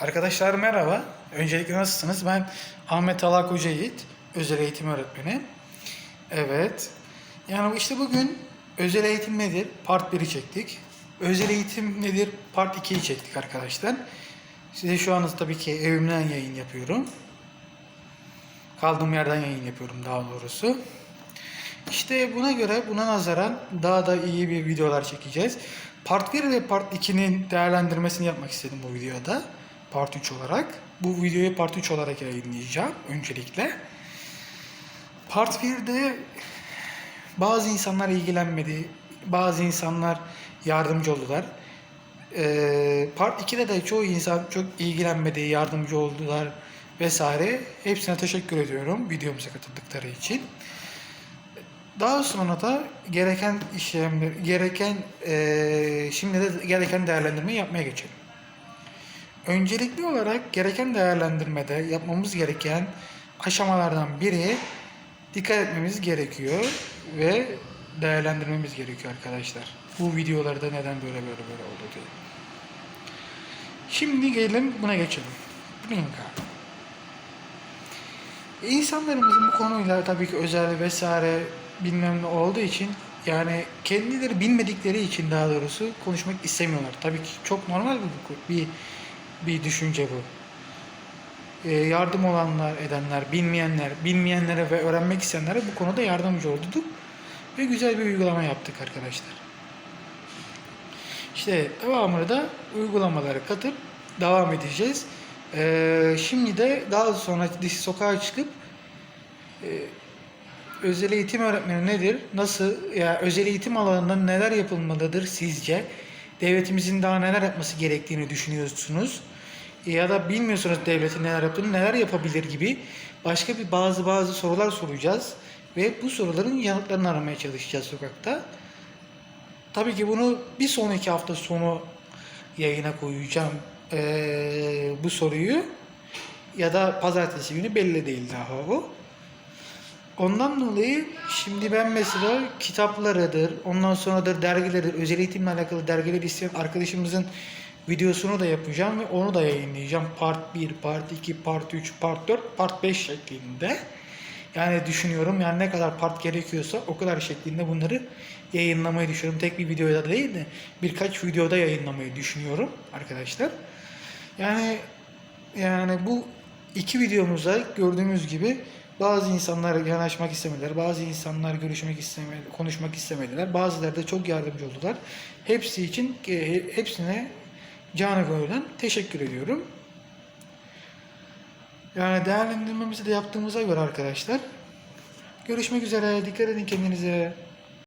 Arkadaşlar merhaba. Öncelikle nasılsınız? Ben Ahmet Alak Hoca Yiğit, özel eğitim öğretmeni. Evet. Yani işte bugün özel eğitim nedir? Part 1'i çektik. Özel eğitim nedir? Part 2'yi çektik arkadaşlar. Size şu an tabii ki evimden yayın yapıyorum. Kaldığım yerden yayın yapıyorum daha doğrusu. İşte buna göre buna nazaran daha da iyi bir videolar çekeceğiz. Part 1 ve Part 2'nin değerlendirmesini yapmak istedim bu videoda. Part 3 olarak. Bu videoyu Part 3 olarak yayınlayacağım öncelikle. Part 1'de bazı insanlar ilgilenmedi. Bazı insanlar yardımcı oldular. Ee, part 2'de de çoğu insan çok ilgilenmedi, yardımcı oldular vesaire. Hepsine teşekkür ediyorum videomuza katıldıkları için. Daha sonra da gereken işlemler, gereken eee, şimdi de gereken değerlendirmeyi yapmaya geçelim. Öncelikli olarak gereken değerlendirmede yapmamız gereken aşamalardan biri dikkat etmemiz gerekiyor ve değerlendirmemiz gerekiyor arkadaşlar. Bu videolarda neden böyle böyle böyle oldu diye. Şimdi gelin buna geçelim. Blinka. İnsanlarımızın bu konuyla tabii ki özel vesaire bilmem ne olduğu için yani kendileri bilmedikleri için daha doğrusu konuşmak istemiyorlar. Tabii ki çok normal bir bir, bir düşünce bu. Ee, yardım olanlar, edenler, bilmeyenler, bilmeyenlere ve öğrenmek isteyenlere bu konuda yardımcı olduk ve güzel bir uygulama yaptık arkadaşlar. İşte devamını da uygulamalara katıp devam edeceğiz. Ee, şimdi de daha sonra sokağa çıkıp e, özel eğitim öğretmeni nedir? Nasıl ya özel eğitim alanında neler yapılmalıdır sizce? Devletimizin daha neler yapması gerektiğini düşünüyorsunuz? Ya da bilmiyorsunuz devletin neler yaptığını, neler yapabilir gibi başka bir bazı bazı sorular soracağız ve bu soruların yanıtlarını aramaya çalışacağız sokakta. Tabii ki bunu bir sonraki hafta sonu yayına koyacağım ee, bu soruyu ya da pazartesi günü belli değil daha o. Ondan dolayı şimdi ben mesela kitaplarıdır, ondan sonradır dergilerdir, özel eğitimle alakalı dergiler isteyen arkadaşımızın videosunu da yapacağım ve onu da yayınlayacağım. Part 1, Part 2, Part 3, Part 4, Part 5 şeklinde. Yani düşünüyorum yani ne kadar part gerekiyorsa o kadar şeklinde bunları yayınlamayı düşünüyorum. Tek bir videoda değil de birkaç videoda yayınlamayı düşünüyorum arkadaşlar. Yani yani bu iki videomuzda gördüğümüz gibi bazı insanlar yanaşmak istemediler, bazı insanlar görüşmek istemedi, konuşmak istemediler. Bazıları da çok yardımcı oldular. Hepsi için e, hepsine canı gönülden teşekkür ediyorum. Yani değerlendirmemizi de yaptığımıza göre arkadaşlar. Görüşmek üzere. Dikkat edin kendinize.